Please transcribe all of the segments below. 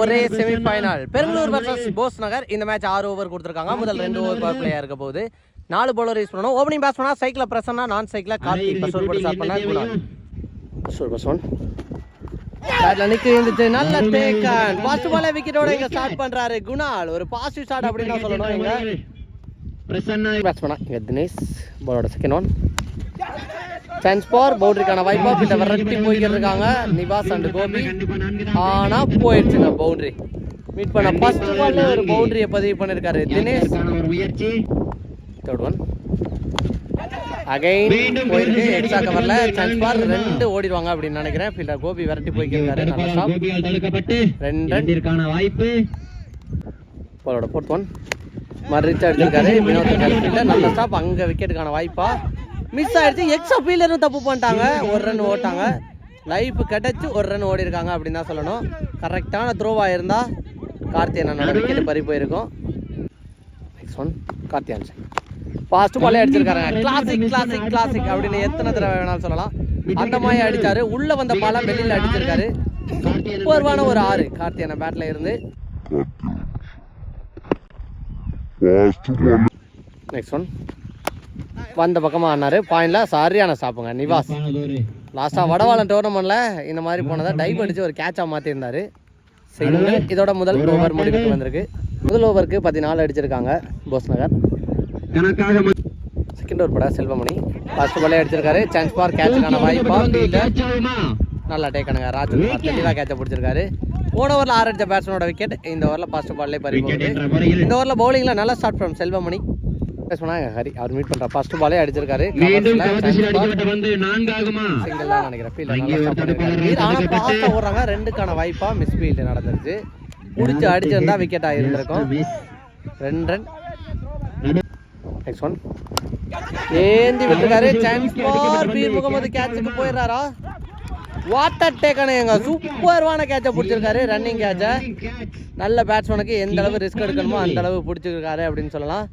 ஒரே semi final Bangalore versus Bose Nagar. இந்த match ஆறு ஓவர் கொடுத்துருக்காங்க. முதல் ரெண்டு ஓவர் பவர் பிளேயா இருக்க போகுது. நாலு பவுலர் யூஸ் பண்ணணும். ஓப்பனிங் பேட்ஸ் பண்ணா சைக்கிள் பிரசன்னா நான் சைக்கிள் கார்த்திக் பசோல் போட்டு ஸ்டார்ட் பண்ணா குணால் பசோல் பசோன் பேட்ல நிக்க இருந்துச்சு. நல்ல டேக்கன் ஃபர்ஸ்ட் பாலே விக்கெட்டோட இங்க ஸ்டார்ட் பண்றாரு குணால். ஒரு பாசிட்டிவ் ஸ்டார்ட் அப்படின்னு தான் சொல்லணும் இங்க. பிரசன்னா பேட்ஸ்மேனா இங்க. தினேஷ். பாலோட செகண்ட் ஒன் சான்ஸ் ஃபார் பவுண்டரிக்கான வாய்ப்பா கிட்ட விரட்டி போய்கிட்டு இருக்காங்க நிவாஸ் அண்ட் கோபி. ஆனா போயிடுச்சுங்க பவுண்டரி மீட் பண்ண ஃபர்ஸ்ட் பால்ல ஒரு பவுண்டரியை பதிவு பண்ணிருக்காரு தினேஷ். இதற்கான ஒரு முயற்சி? தேர்ட் ஒன் அகைன் போயிருக்கு எக்ஸ்ட்ரா கவர்ல சான்ஸ் ஃபார் ரெண்டு ஓடிடுவாங்க அப்படின்னு நினைக்கிறேன். ஃபீல்டர் கோபி விரட்டி போய்க்கிருக்காரு நல்ல தடுக்கப்பட்டு ரெண்டு. ரன் இரண்டிற்கான வாய்ப்பு. பாலோட ஃபோர்த் ஒன் மறுச்சு அடிச்சிருக்காரு வினோத் நல்ல ஸ்டாப் அங்க விக்கெட்டுக்கான வாய்ப்பா. மிஸ் ஆயிடுச்சு. எக்ஸ்ட்ரா ஃபீல்டரும் தப்பு பண்ணிட்டாங்க. ஒரு ரன் ஓட்டாங்க. லைஃப் கிடைச்சு ஒரு ரன் ஓடி இருக்காங்க அப்படின்னு தான் சொல்லணும். கரெக்டான த்ரோவா இருந்தா கார்த்தியனோட விக்கெட் பறி போயிருக்கும். நெக்ஸ்ட் ஒன் கார்த்தியான் ஃபாஸ்ட் பாலே அடிச்சிருக்காங்க கிளாசிக் கிளாசிக் கிளாசிக் அப்படின்னு எத்தனை தடவை வேணாலும் சொல்லலாம். அந்த மாதிரி அடிச்சாரு. உள்ள வந்த பாலா வெளியில அடிச்சிருக்காரு. சூப்பர்வான ஒரு ஆறு. கார்த்தியான பேட்ல இருந்து. நெக்ஸ்ட் ஒன் வந்த பக்கமா ஆனாரு. பாயிண்ட்ல சரியான ஸ்டாப்புங்க நிவாஸ். பானதொரு லாஸ்டா வடவாளன் டோர்னமெண்ட்ல இந்த மாதிரி போனதை டைவ் அடிச்சு ஒரு கேட்சா மாத்திருந்தாரு சிங்கிள் இதோட முதல் ஓவர் முடிவுக்கு வந்திருக்கு. முதல் ஓவருக்கு பதினாலு அடிச்சிருக்காங்க போஸ் நகர். செகண்ட் ஓவர் பட செல்வமணி. ஃபர்ஸ்ட் பாலே அடிச்சிருக்காரு. சான்ஸ் ஃபார் கேட்சுக்கான வாய்ப்பா? நல்லா டேக்கனுங்க ராஜ்குமார் தெளிவாக கேட்ச பிடிச்சிருக்காரு. போன ஓவரில் ஆறு அடிச்ச பேட்ஸ்மேனோட விக்கெட் இந்த ஓவரில் ஃபர்ஸ்ட் பால்லே பறி Wicket போகுது என்ற முறையில். இந்த ஓவரில் பவுலிங்கில் நல்லா ஸ்டார்ட் ஃப்ரம் செல்வமணி. பேட்ஸ்மேனா ஹரி அவர் மீட் பண்ற ஃபர்ஸ்ட் பாலே அடிச்சிருக்காரு. மீண்டும் நான்காகுமா? நினைக்கிறேன். ஆனா ஓடுறாங்க. ரெண்டுக்கான வாய்ப்பா மிஸ் ஃபீல்டு நடந்துருச்சு. முடிச்சு அடிச்சிருந்தா விக்கெட் ஆகியிருந்திருக்கும். ரெண்டு ரன் நடு- நெக்ஸ்ட் ஒன் ஏந்தி விட்டுருக்காரு. சான்ஸ் பீர் முகமது கேட்சுக்கு போயிடுறாரா? வாட்டர் டேக்கனுங்க சூப்பர்வான கேட்சை பிடிச்சிருக்காரு ரன்னிங் கேட்சை நல்ல பேட்ஸ்மேனுக்கு எந்த அளவு ரிஸ்க் எடுக்கணுமோ அந்த அளவு பிடிச்சிருக்காரு அப்படின்னு சொல்லலாம்.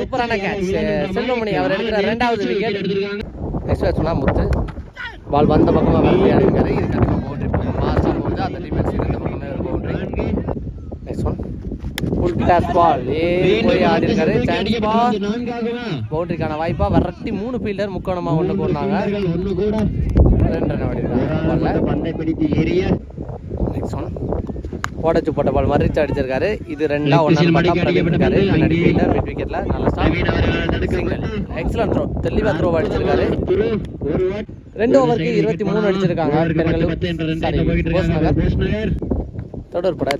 சூப்பரான கேட்ச் செல்வமணி அவர் எடுக்கிற ரெண்டாவது விக்கெட். நெக்ஸ்ட் பேட்ஸ்மேனா முத்து. பால் வந்த பக்கமாக வரலையா இருக்காரு இது கண்டிப்பாக பவுண்டரி ஃபாஸ்ட்டாக போகுது அந்த டிஃபென்ஸ் இந்த பக்கமே ஒரு boundary. Next one full toss ball ஏ போய் ஆடி இருக்காரு நான்காகுமா? பவுண்டரிக்கான வாய்ப்பா. விரட்டி மூணு ஃபீல்டர் முக்கோணமா ஒன்று கூட. ரெண்டு பிடித்து நெக்ஸ்ட் ஒன் போடச்சு போட்ட பால் மறிச்சு அடிச்சிருக்காரு. இது ரெண்டா. ஃபீல்டர் மிட் விக்கெட்ல நல்ல ஸ்டார்ட் எக்ஸலன்ட் த்ரோ தெளிவா த்ரோ அடிச்சிருக்காரு. ரெண்டு ஓவருக்கு இருபத்தி மூணு அடிச்சிருக்காங்க. ரன் சாரி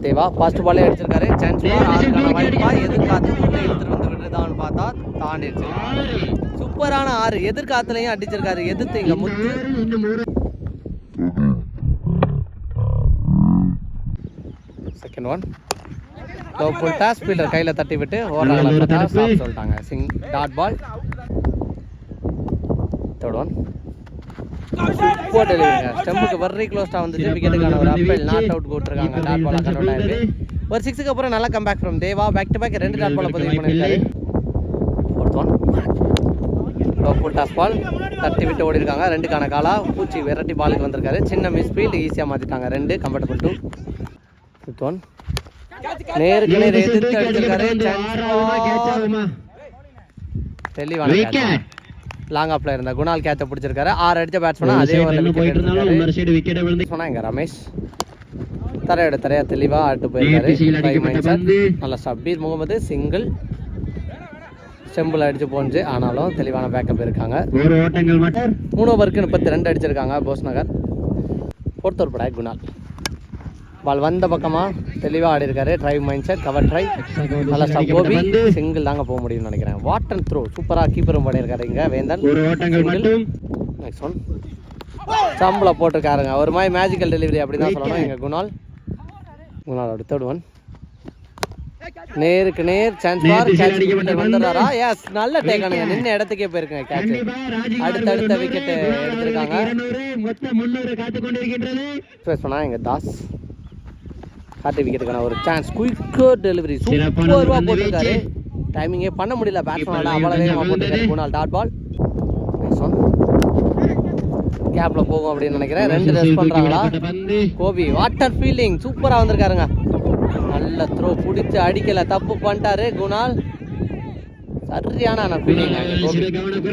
தேவா. ஃபர்ஸ்ட் பாலே அடிச்சிருக்காரு. சான்ஸ் ஆறுக்கான வாய்ப்பா எதிர்காத்து உள்ள எடுத்துட்டு வந்து விட்டுதான்னு பார்த்தா தாண்டிடுச்சு சூப்பரான ஆறு. எதிர்காத்துலயும் அடிச்சிருக்காரு. எதிர்த்து இங்க முத்து ஆறு, இன்னும் ஒரு second one low full toss fielder கையில் தட்டி விட்டு ஸ்டாப் சொல்லிட்டாங்க. Singh dot ball third one டெலிவரிங்க ஸ்டெம்புக்கு வெரி க்ளோஸ்டாக வந்து விக்கெட்டுக்கான ஒரு அப்பல் நாட் அவுட் போட்டிருக்காங்க. டாட் பாலாக கன்வெர்ட் ஆயிருக்கு. ஒரு சிக்ஸுக்கு அப்புறம் நல்லா comeback from Deva. Back to back ரெண்டு டாட் பாலை பதிவு பண்ணியிருக்காரு fourth one low full toss ball தட்டி விட்டு ஓடி இருக்காங்க ரெண்டுக்கான காலா. பூச்சி விரட்டி பாலுக்கு வந்திருக்காரு. சின்ன மிஸ் ஃபீல்டு ஈஸியாக மாற்றிட்டாங்க ரெண்டு கம்ஃபர்டபுள் டூ ஃபிஃப்த் ஒன் நேருக்கு நேர் எதிர்த்து அடிச்சிருக்காரு ஆறாவதுமா, catch ஆகுமா? தெளிவான. லாங் ஆப்ல இருந்த குணால் கேட்ச பிடிச்சிருக்காரு. ஆறு அடிச்ச பேட்ஸ்மேனா ஒரு அதே விழுந்து சொன்னா இங்க ரமேஷ். தரையோட தரையா தெளிவா ஆட்டு போயிருக்காரு. நல்ல சபீர் முகமது சிங்கிள் செம்பிள் அடிச்சு போஞ்சு ஆனாலும் தெளிவான பேக்கப் இருக்காங்க. ஒரு மூணு ஓவருக்கு முப்பத்தி ரெண்டு அடிச்சிருக்காங்க போஸ் நகர். ஃபோர்த் ஓவர் பட குணால். பால் வந்த பக்கமா தெளிவா ஆடி இருக்காரு. Drive mind set cover drive நல்ல ஸ்டாப் கோபி. சிங்கிள் தாங்க போக முடியும்னு நினைக்கிறேன். வாட் அண்ட் த்ரோ சூப்பரா கீப்பரும் பண்ணியிருக்காரு இங்க. வேந்தன். ஒரு ஓட்டங்கள் மட்டும். நெக்ஸ்ட் ஒன் சம்பளம் போட்டிருக்காருங்க. ஒரு மாதிரி மேஜிக்கல் டெலிவரி அப்படி தான் சொல்லணும் எங்க குணால். குணால் அப்படி தேர்ட் ஒன் நேருக்கு நேர் சான்ஸ் பார். கேட்ச். வந்துடுறாரா? எஸ் நல்ல டேக்கானுங்க நின்ன இடத்துக்கே போயிருக்குங்க கேட்ச் அடுத்தடுத்த wicket நூறு, எடுத்திருக்காங்க. மொத்தம் முன்னூறு காத்துக் கொண்டிருக்கின்றது. பண்ணா எங்க தாஸ். கார்த்தி விக்கெட்டுக்கான ஒரு சான்ஸ் குயிக்கர் டெலிவரி சூப்பர்வா பந்து போட்டிருக்காரு. டைமிங்கே பண்ண முடியல. பேட்ஸ்மேனால அவ்வளோ வேகமாக போட்டிருக்காரு. குணால் டாட் பால் கேப்ல போகும் அப்படின்னு நினைக்கிறேன். ரெண்டு ரெஸ்ட் பண்றாங்களா? கோபி வாட்டர் ஃபீல்டிங் சூப்பரா வந்திருக்காருங்க. நல்ல த்ரோ பிடிச்சி அடிக்கல. தப்பு பண்ணிட்டாரு குணால். சரியான ஆனா ஃபீல்டிங்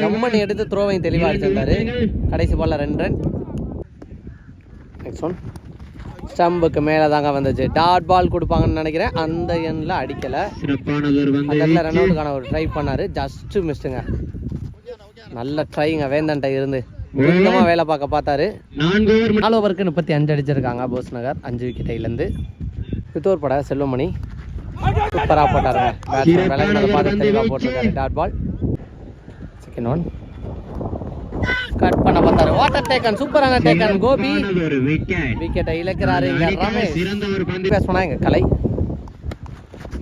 கம்மனி எடுத்து த்ரோவையும் தெளிவா அடிச்சிருந்தாரு. கடைசி பால்ல ரெண்டு ரன் நெக்ஸ்ட் ஒன் ஸ்டம்புக்கு மேலே தாங்க வந்துச்சு டாட் பால் கொடுப்பாங்கன்னு நினைக்கிறேன். அந்த எண்ணில் அடிக்கல. இடத்துல ரன் அவுட்டுக்கான ஒரு ட்ரை பண்ணாரு. ஜஸ்ட் மிஸ்டுங்க நல்ல ட்ரைங்க வேந்தன்ட்ட இருந்து. சுத்தமாக வேலை பார்க்க பார்த்தாரு. நாலு ஓவருக்கு முப்பத்தி அஞ்சு அடிச்சிருக்காங்க போஸ் நகர். அஞ்சு விக்கெட்டையிலேருந்து பித்தூர் பட செல்வமணி. சூப்பராக போட்டாருங்க. பேட்ஸ்மேன் விளையாடுறத பார்த்து தெளிவாக போட்டிருக்காரு. Dot ball second one cut பண்ண பார்த்தாரு வாட்டர் டேக்கன் சூப்பரான டேக்கன் கோபி. விக்கெட்டை இழக்கிறாரு இங்க ரமேஷ். பேச இங்க கலை.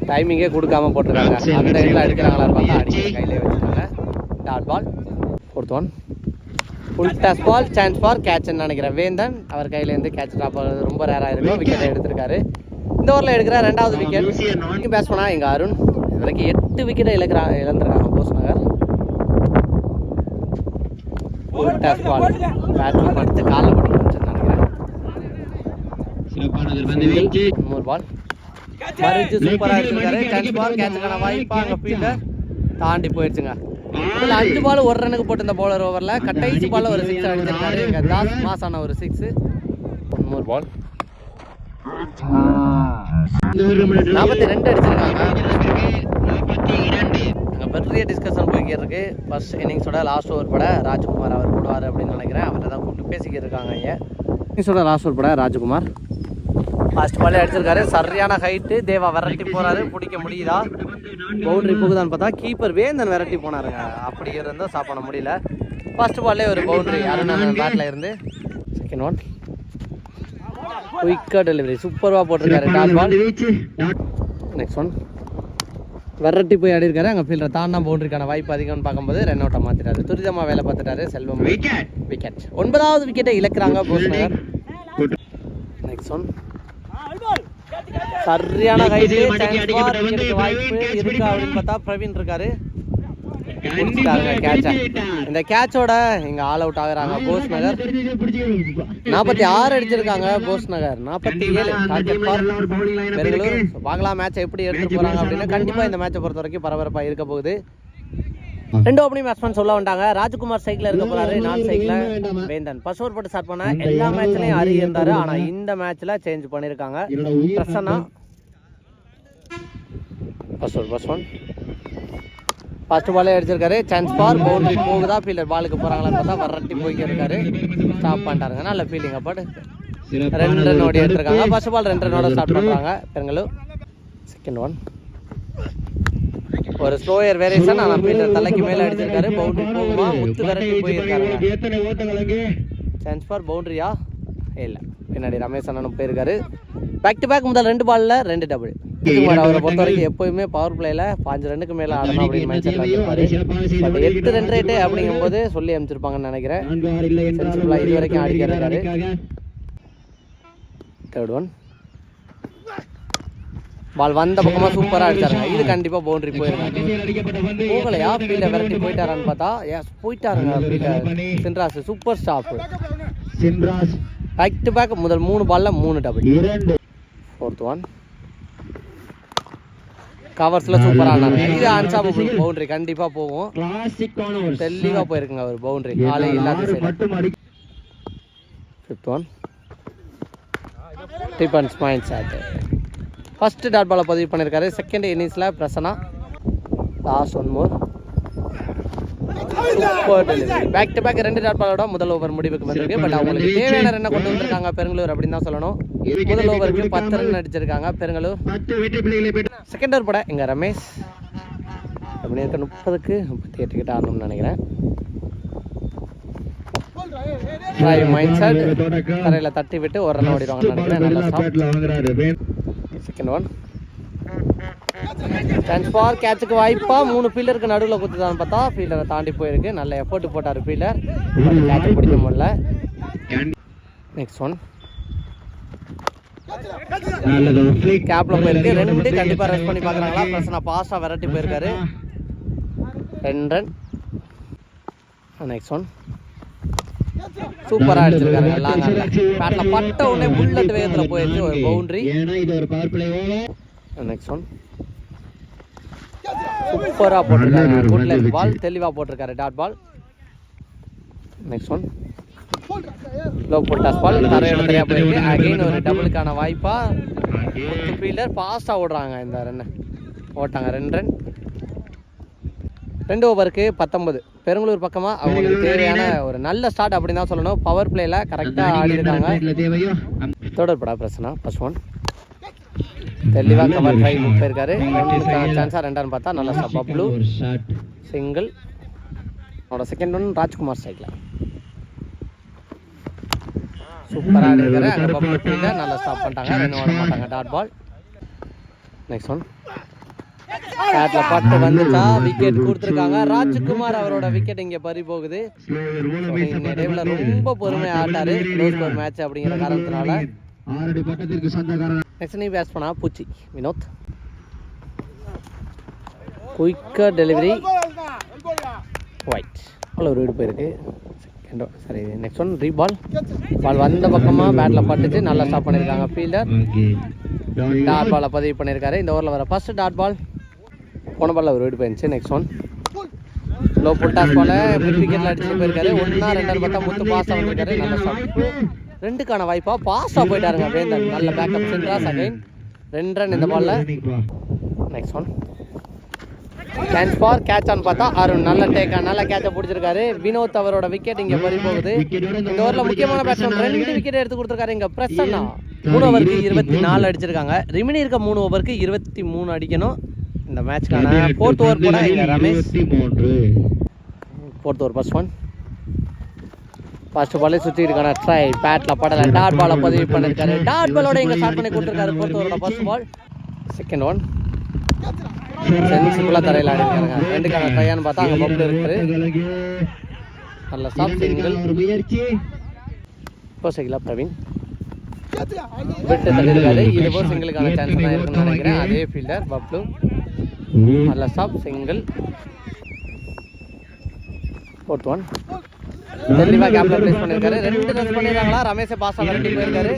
டைமிங்கே கொடுக்காம போட்டிருக்காங்க. அந்த டைம்ல அடிக்கிறாங்களா பார்த்தா அடிக்கிற கையிலே வச்சுட்டாங்க dot ball one full toss ball chance for கேட்ச்னு நினைக்கிறேன். வேந்தன் அவர் கையிலேருந்து கேட்ச் ட்ராப் ரொம்ப ரேராக இருக்கும் விக்கெட்டை எடுத்திருக்காரு. இந்த ஓவரில் எடுக்கிற ரெண்டாவது விக்கெட் பண்ணா எங்கள் அருண். இது வரைக்கும் எட்டு விக்கெட்டை இழக்கிறா இழந்திருக்காங்க Bose Nagar full toss ball battle படுத்து காலில் போட்டு நினைக்கிறேன். மூணு பால் மறிச்சு சூப்பரா இருக்காரு சான்ஸ் பால் கேட்சுக்கான வாய்ப்பா அங்க ஃபீல்டர் தாண்டி போயிடுச்சுங்க இதுல அஞ்சு பால் ஒரு ரனுக்கு போட்டு இந்த பவுலர் ஓவர்ல கடைசி பால்ல ஒரு சிக்ஸ் அடிச்சிருக்காரு இங்க தாஸ் மாஸ் ஆன ஒரு சிக்ஸ் மூணு பால் நாற்பத்தி ரெண்டு அடிச்சிருக்காங்க. பெரிய டிஸ்கஷன் போய்க்கிட்டு இருக்கு ஃபர்ஸ்ட் இன்னிங்ஸோட லாஸ்ட் ஓவர் பட ராஜ்குமார் அவர் போடுவார் அப்படின்னு நினைக்கிறேன். அவரை தான் கூப்பிட்டு பேசிக்கிட்டு இருக்காங்க ஐயா இன்னிங்ஸோட லாஸ்ட் ஓவர் பட ராஜ்குமார். ஃபர்ஸ்ட் பாலே அடிச்சிருக்காரு. சரியான ஹைட்டு தேவா விரட்டி போறாரு. பிடிக்க முடியுதா? பவுண்டரி போகுதான்னு பார்த்தா கீப்பர் வேந்தன் விரட்டி போனாருங்க. அப்படி இருந்தால் பண்ண முடியல. ஃபர்ஸ்ட் பால்லே ஒரு பவுண்டரி அருணன் பேட்டில் இருந்து. செகண்ட் ஒன் குயிக்காக டெலிவரி சூப்பராக போட்டிருக்காரு. பால் டாட் நெக்ஸ்ட் ஒன் விரட்டி போய் ஆடி இருக்காரு அங்கே ஃபீல்டர் தாண்டா பவுண்டரிக்கான வாய்ப்பு அதிகம்னு பார்க்கும்போது ரன் அவுட்டை மாத்திட்டாரு. துரிதமாக வேலை பார்த்துட்டாரு செல்வம். விக்கெட் விக்கெட் ஒன்பதாவது விக்கெட்டை இழக்கிறாங்க போஸ் நகர் கூட்டு நெக்ஸ்ட் ஒன் சரியான கைடு வாய்ப்பு இருக்கா. அப்படின்னு பார்த்தா பிரவீன் இருக்காரு. பிடிச்சிட்டாங்க கேட்ச. இந்த கேட்சோட இங்க ஆல் அவுட் ஆகுறாங்க. போஸ் நகர். நாற்பத்தி ஆறு அடிச்சிருக்காங்க போஸ் நகர். நாற்பத்தி ஏழு. பெருங்களூர் மேட்ச் எப்படி எடுத்துட்டு போறாங்க அப்படின்னு கண்டிப்பா இந்த மேட்சை பொறுத்த வரைக்கும் பரபரப்பா இருக்க போகுது. ரெண்டு ஓப்பனிங் பேட்ஸ்மேன் சொல்ல வந்தாங்க. ராஜ்குமார் சைக்கிள் இருக்க போறாரு. நான் சைக்கிள் வேந்தன். ஃபர்ஸ்ட் ஓவர் போட்டு ஸ்டார்ட் பண்ண எல்லா மேட்ச்லயும் அரி இருந்தாரு. ஆனா இந்த மேட்ச்ல சேஞ்ச் பண்ணிருக்காங்க. Prasanna. First over first one first பாலே அடிச்சிருக்காரு சான்ஸ் ஃபார் பவுண்டரி போகுதா ஃபீல்டர் பாலுக்கு போறாங்களான்னு பார்த்தா வரட்டி போய்க்கு இருக்காரு. ஸ்டாப் பண்ணிட்டாருங்க. நல்ல ஃபீலிங் அப்பாடு ரெண்டு ரன் ஓடி எடுத்திருக்காங்க. ஃபர்ஸ்ட் பால் ரெண்டு ரன்னோட ஸ்டார்ட் பண்றாங்க. பெருங்களூர் செகண்ட் ஒன் ஒரு ஸ்லோயர் வேரியேஷன் ஆனா ஃபீல்டர் தலைக்கு மேல அடிச்சிருக்காரு. பவுண்டரி போகுமா? முத்து விரட்டி போயிருக்காரு சான்ஸ் ஃபார் பவுண்டரியா இல்ல. பின்னாடி ரமேஷ் அண்ணனும் போயிருக்காரு. பேக் டு பேக் முதல் ரெண்டு பால்ல ரெண்டு டபுள் அவரை பொறுத்த வரைக்கும் எப்போயுமே பவர் பிளேல பாஞ்சு ரன்னுக்கு மேல ஆடணும் அப்படின்னு மைண்ட் எட்டு ரன் ரேட்டு அப்படிங்கும்போது சொல்லி அமைச்சிருப்பாங்கன்னு நினைக்கிறேன். இது வரைக்கும். அணிக்காக. தேர்ட் ஒன் பால் வந்த பக்கமா சூப்பரா அடிச்சாருங்க. இது கண்டிப்பா பவுண்டரி போயிருக்காங்க போகலையா ஃபீல்டை விரட்டி போயிட்டாரான்னு பார்த்தா போயிட்டாருங்க fielder Chinras super stop Chinraj back to back முதல் மூணு பால்ல மூணு டபுள் ஃபோர்த் ஒன் கவர்ஸ்ல சூப்பரா ஆனாங்க இது அன்சாபபிள் பவுண்டரி கண்டிப்பா போகும். கிளாசிக்கான ஒரு தெளிவா போயிருக்குங்க அவர் பவுண்டரி ஆளே இல்லாத fifth one defence point shot first dot பாலை பதிவு பண்ணியிருக்காரு செகண்ட் இன்னிங்ஸில் Prasanna last one more back to back ரெண்டு டாட் பாலோட முதல் ஓவர் முடிவுக்கு வந்திருக்கு. பட் அவங்களுக்கு தேவையான ரன்னை கொண்டு வந்திருக்காங்க? பெருங்களூர் அப்படின்னு தான் சொல்லணும். முதல் ஓவருக்கு பத்து ரன் அடிச்சிருக்காங்க பெருங்களூர் செகண்ட் ஓவர் பட எங்க ரமேஷ். எப்படி இருக்க. முப்பதுக்கு முப்பத்தி எட்டு கிட்ட ஆடணும்னு நினைக்கிறேன். மைண்ட் செட் தரையில் தட்டி விட்டு ஒரு ரன் ஓடிடுவாங்கன்னு நினைக்கிறேன். நல்லா செகண்ட் ஒன் சான்ஸ் ஃபார் கேட்சுக்கு வாய்ப்பா மூணு ஃபீல்டருக்கு நடுவில் குத்துதான்னு பார்த்தா ஃபீல்டரை தாண்டி போயிருக்கு. நல்ல எஃபோர்ட் போட்டார் ஃபீல்டர் கேட்ச் பிடிக்க முடியல. நெக்ஸ்ட் ஒன் கேப்ல போயிருக்கு. ரெண்டு கண்டிப்பா ரெஸ்ட் பண்ணி பார்க்கறாங்களா? பிரசனா பாஸ்டா விரட்டி போயிருக்காரு. ரெண்டு ரன் நெக்ஸ்ட் ஒன் சூப்பராக அடிச்சிருக்காரு பட்ட உடனே புல்லட் வேகத்தில் போயிடுச்சு. ஒரு பவுண்டரி நெக்ஸ்ட் ஒன் சூப்பராக போட்டிருக்காரு. குட் லெக் பால் தெளிவாக போட்டிருக்காரு. Dot ball. Next one low full toss ball தர இடத்துலயா போயிருக்கு அகைன் ஒரு டபுளுக்கான வாய்ப்பா. ஃபீல்டர் ஃபாஸ்ட்டாக ஓடுறாங்க இந்த ரன்னை ஓட்டாங்க. ரெண்டு ரன் ரெண்டு ஓவருக்கு பத்தொன்பது. பெருங்களூர் பக்கமாக அவங்களுக்கு தேவையான ஒரு நல்ல ஸ்டார்ட் அப்படின்னு தான் சொல்லணும். பவர் பிளேயில் கரெக்டாக ஆடி இருக்காங்க தேவையோ? தொடர்படா பிரச்சனை ஃபர்ஸ்ட் ஒன் தெளிவாக கவர் ட்ரை போயிருக்காரு. ரெண்டு சான்ஸாக ரெண்டான்னு பார்த்தா நல்ல ஒரு ஷாட் சிங்கிள் அவனோட செகண்ட் ஒன் ராஜ்குமார் சைக்கில் சூப்பராக அடிக்கிறாரு அங்கே பப்ளு ஃபீல்டர் நல்லா ஸ்டாப் பண்ணிட்டாங்க. ரெண்டு ஓட மாட்டாங்க டாட் பால் நெக்ஸ்ட் ஒன் பட்டு வந்துச்சா? விக்கெட் கொடுத்துருக்காங்க. ராஜ்குமார் அவரோட விக்கெட் இங்கே பறி போகுது. ரொம்ப பொறுமையாக ஆட்டாரு. மேட்ச் அப்படிங்கிற காரணத்தினால. நெக்ஸ்ட் நீ பேட்ஸ் பண்ணா பூச்சி. வினோத். குயிக்காக டெலிவரி. ஒயிட் பால் ஒரு வீடு போயிருக்கு. செகண்டோ சரி நெக்ஸ்ட் ஒன் ரீபால் பால் வந்த பக்கமாக பேட்டில் பட்டுச்சு. நல்லா ஸ்டாப் பண்ணியிருக்காங்க ஃபீல்டர் டாட் பாலை பதிவு பண்ணியிருக்காரு இந்த ஓவரில் வர ஃபஸ்ட்டு டாட் பால் போன பாலில் ஒரு வீடு போயிருந்துச்சு. Next one low full toss விக்கெட்டில் அடிச்சுட்டு போயிருக்காரு. ஒன்றா ரெண்டாவது பார்த்தா முத்து பாஸ் ஆகிருக்காரு நல்ல ஸ்டாப் ரெண்டுக்கான வாய்ப்பா. பாஸாக போயிட்டாருங்க வேந்தன் நல்ல பேக்கப் சென்ட்ராஸ் அகைன் ரெண்டு ரன் இந்த பால்ல next one chance for catch on பார்த்தா அருண் நல்ல டேக்கா நல்ல கேட்சை பிடிச்சிருக்காரு. வினோத் அவரோட விக்கெட் இங்கே பறி போகுது. இந்த ஓவரில் முக்கியமான பேட்ஸ்மேன் ரெண்டு விக்கெட் எடுத்து கொடுத்துருக்காரு இங்கே பிரசன்னா. மூணு ஓவருக்கு இருபத்தி நாலு அடிச்சிருக்காங்க. ரிமினி இருக்க மூணு ஓவருக்கு இருபத்தி மூணு அடிக்கணும். இந்த மேட்ச்க்கான ஃபோர்த் ஓவர் இங்கே Ramesh. Fourth over first one first பாலே சுற்றி இருக்கான ட்ரை பேட்டில் படல. டாட் பாலை பதிவு பண்ணிருக்காரு டாட் பாலோட இங்கே ஸ்டார்ட் பண்ணி கொடுத்துருக்காரு ஃபோர்த் ஓவரோட ஃபர்ஸ்ட் பால் செகண்ட் ஒன் சென்சிபிளாக தரையில் ஆடிருக்காங்க. ரெண்டுக்கான ட்ரையான்னு பார்த்தா அங்கே பப்ளு இருக்குது. நல்ல ஸ்டாப் சிங்கிள் இப்போ சைக்கிளா பிரவீன் விட்டு தள்ளிருக்காரு இது போல் சிங்கிளுக்கான சான்ஸ் தான் இருக்குன்னு நினைக்கிறேன். அதே ஃபீல்டர் பப்ளு நல்ல ஸ்டாப் சிங்கிள் ஃபோர்த் ஒன் தெளிவாக கேப்ல பிளேஸ் பண்ணியிருக்காரு ரெண்டு ரன்ஸ் பண்ணிடுறாங்களா ரமேஷை பாஸ் விரட்டி போயிருக்காரு.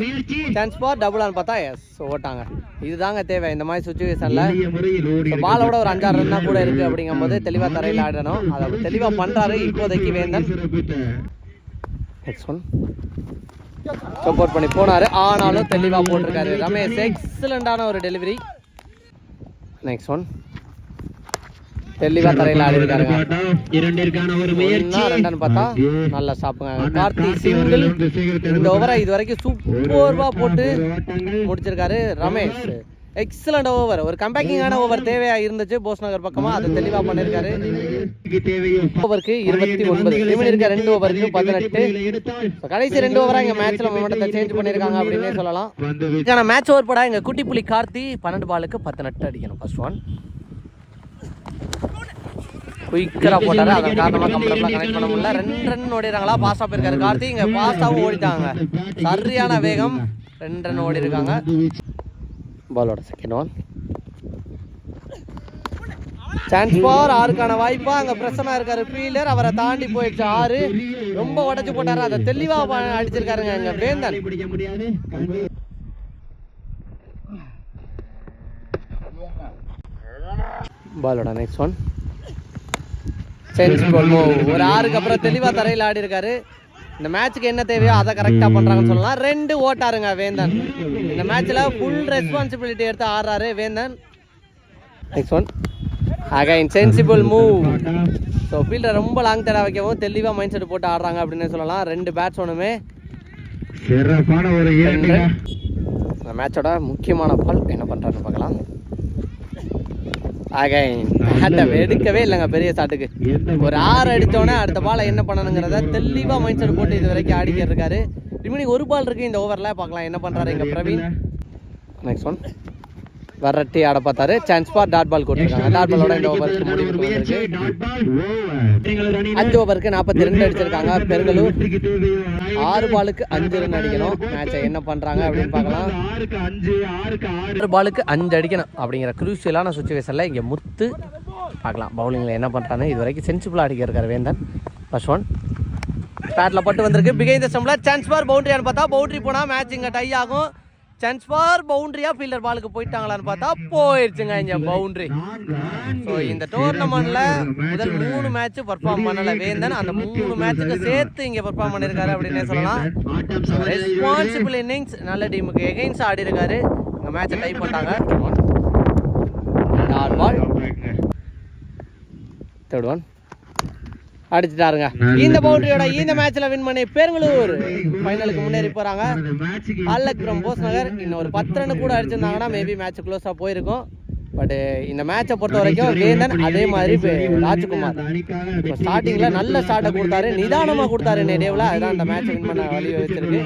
சான்ஸ் ஃபார் டபுளான்னு பார்த்தா எஸ் ஓட்டாங்க. இதுதாங்க தேவை. இந்த மாதிரி சுச்சுவேஷனில் பாலோட ஒரு அஞ்சாறு ரன்னா கூட இருக்கு அப்படிங்கும்போது தெளிவாக தரையில் ஆடணும். அதை தெளிவாக பண்ணுறாரு இப்போதைக்கு வேந்தன். நெக்ஸ்ட் ஒன் சப்போர்ட் பண்ணி போனாரு. ஆனாலும் தெளிவாக போட்டிருக்காரு. ரமேஷ் எக்ஸலண்டான ஒரு டெலிவரி நெக்ஸ்ட் ஒன் தெளிவாக தரையில் ஆடி இரண்டிற்கான ஒரு முயற்சி. ரெண்டான்னு பார்த்தா நல்லா சாப்பிடுங்க. கார்த்தி சிங்கிள் இந்த ஓவரை இது வரைக்கும் சூப்பர்வா போட்டு முடிச்சிருக்காரு ரமேஷ். எக்ஸலண்ட் ஓவர் ஒரு கம்பேக்கிங்கான ஓவர் தேவையா இருந்துச்சு போஸ் நகர் பக்கமா. அதை தெளிவா பண்ணிருக்காரு. ஓவருக்கு இருபத்தி ஒன்பது. லிமிட் இருக்க ரெண்டு ஓவருக்கு பதினெட்டு. கடைசி ரெண்டு ஓவரா இங்க மேட்ச்ல மொமெண்டத்தை சேஞ்ச் பண்ணிருக்காங்க அப்படின்னே சொல்லலாம். மேட்ச் ஓவர் போட எங்க குட்டி புலி கார்த்தி பன்னெண்டு பாலுக்கு பத்து நட்டு அடிக்கணும். ஃபர்ஸ்ட் ஒன் குயிக்கரா போட்டாரு. அதன் காரணமா கம்ஃபர்டபுளா கனெக்ட் பண்ண முடியல. ரெண்டு ரன் ஓடிறாங்களா பாஸ்டா போயிருக்காரு. கார்த்தி இங்க பாஸ்டாவும் ஓடிட்டாங்க. சரியான வேகம். ரெண்டு ரன் ஓடி இருக்காங்க பாலோட செகண்ட் ஒன் சான்ஸ் ஃபார் ஆறுக்கான வாய்ப்பா. அங்க பிரசனா இருக்காரு. ஃபீல்டர் அவரை தாண்டி போயிடுச்சு. ஆறு. ரொம்ப உடைச்சு போட்டாரு. அதை தெளிவா அடிச்சிருக்காருங்க எங்க வேந்தன் பிடிக்க முடியாது பாலோட நெக்ஸ்ட் ஒன் சேஞ்ச் மூவ் ஒரு ஆறுக்கு அப்புறம் தெளிவா தரையில் ஆடி இருக்காரு இந்த மேட்ச்சுக்கு என்ன தேவையோ அதை கரெக்டாக பண்ணுறாங்கன்னு சொல்லலாம். ரெண்டு ஓட்டாருங்க வேந்தன். இந்த மேட்ச்சில் ஃபுல் ரெஸ்பான்சிபிலிட்டி எடுத்து ஆடுறாரு Vendhan. Next one again sensible move so fielder ரொம்ப லாங் தடவை வைக்கவும் தெளிவாக மைண்ட் செட் போட்டு ஆடுறாங்க அப்படின்னு சொல்லலாம். ரெண்டு பேட்ஸ் ஒன்றுமே சிறப்பான ஒரு மேட்சோட முக்கியமான பால் என்ன பண்ணுறான்னு பார்க்கலாம். அகைன் பேட்டை எடுக்கவே இல்லைங்க பெரிய ஷாட்டுக்கு ஒரு ஆறு அடித்தோடனே அடுத்த பாலை என்ன பண்ணணுங்கிறத தெளிவாக மைண்ட் செட் போட்டு இது வரைக்கும் ஆடிக்கிட்டு இருக்காரு. ரிமைனிங் ஒரு பால் இருக்கு இந்த ஓவரில் பார்க்கலாம் என்ன பண்ணுறாரு இங்கே பிரவீன். நெக்ஸ்ட் ஒன் வரட்டி ஆட பார்த்தாரு. சான்ஸ் ஃபார் டாட் பால் கொடுத்துருக்காங்க. டாட் பாலோட இந்த ஓவருக்கு முடிவுக்கு வந்திருக்கு. அஞ்சு ஓவருக்கு நாற்பத்தி ரெண்டு அடிச்சிருக்காங்க. பெருங்கலூர் ஆறு பாலுக்கு அஞ்சு ரன் அடிக்கணும். மேட்சை என்ன பண்ணுறாங்க அப்படின்னு பார்க்கலாம். ஆறு பாலுக்கு அஞ்சு அடிக்கணும் அப்படிங்கிற குரூசியலான சுச்சுவேஷனில் இங்கே முத்து பார்க்கலாம். பவுலிங்கில் என்ன பண்ணுறான்னு இது வரைக்கும் சென்சிபிளாக அடிக்க இருக்காரு வேந்தன். ஃபர்ஸ்ட் ஒன் பேட்ல பட்டு வந்திருக்கு. பிகைன் த ஸ்டம்ப்ல சான்ஸ் ஃபார் பவுண்டரியான்னு பார்த்தா பவுண்டரி போனா மேட்ச் இங்க டை ஆகும். சான்ஸ் ஃபார் பவுண்டரியா ஃபீல்டர் பாலுக்கு போயிட்டாங்களான்னு பார்த்தா போயிடுச்சுங்க இங்க பவுண்டரி ஸோ இந்த டோர்னமெண்ட்ல முதல் மூணு மேட்ச் பர்ஃபார்ம் பண்ணல. வேந்தன் அந்த மூணு மேட்சுக்கு சேர்த்து இங்க பர்ஃபார்ம் பண்ணிருக்காரு அப்படின்னே சொல்லலாம். ரெஸ்பான்சிபிள் இன்னிங்ஸ் நல்ல டீமுக்கு எகைன்ஸ் ஆடி இருக்காரு இந்த மேட்சை டை பண்ணாங்க தேர்ட் ஒன் அடிச்சுட்டாருங்க. இந்த பவுண்டரியோட இந்த மேட்ச்ல வின் பண்ணி பெருங்களூர் ஃபைனலுக்கு முன்னேறி போறாங்க. மேட்சுக்கு அல்லக் ஃப்ரம் போஸ் நகர் இன்னும் ஒரு பத்து ரன் கூட அடிச்சிருந்தாங்கன்னா மேபி மேட்ச் க்ளோஸாக போயிருக்கும். பட் இந்த மேட்சை பொறுத்த வரைக்கும் வேந்தன் அதே மாதிரி ராஜ்குமார். இப்போ ஸ்டார்டிங்கில் நல்ல ஸ்டார்ட்டை கொடுத்தாரு. நிதானமாக கொடுத்தாரு நெடியவில் அதுதான் அந்த மேட்ச் வின் பண்ண வழி வச்சிருக்கு.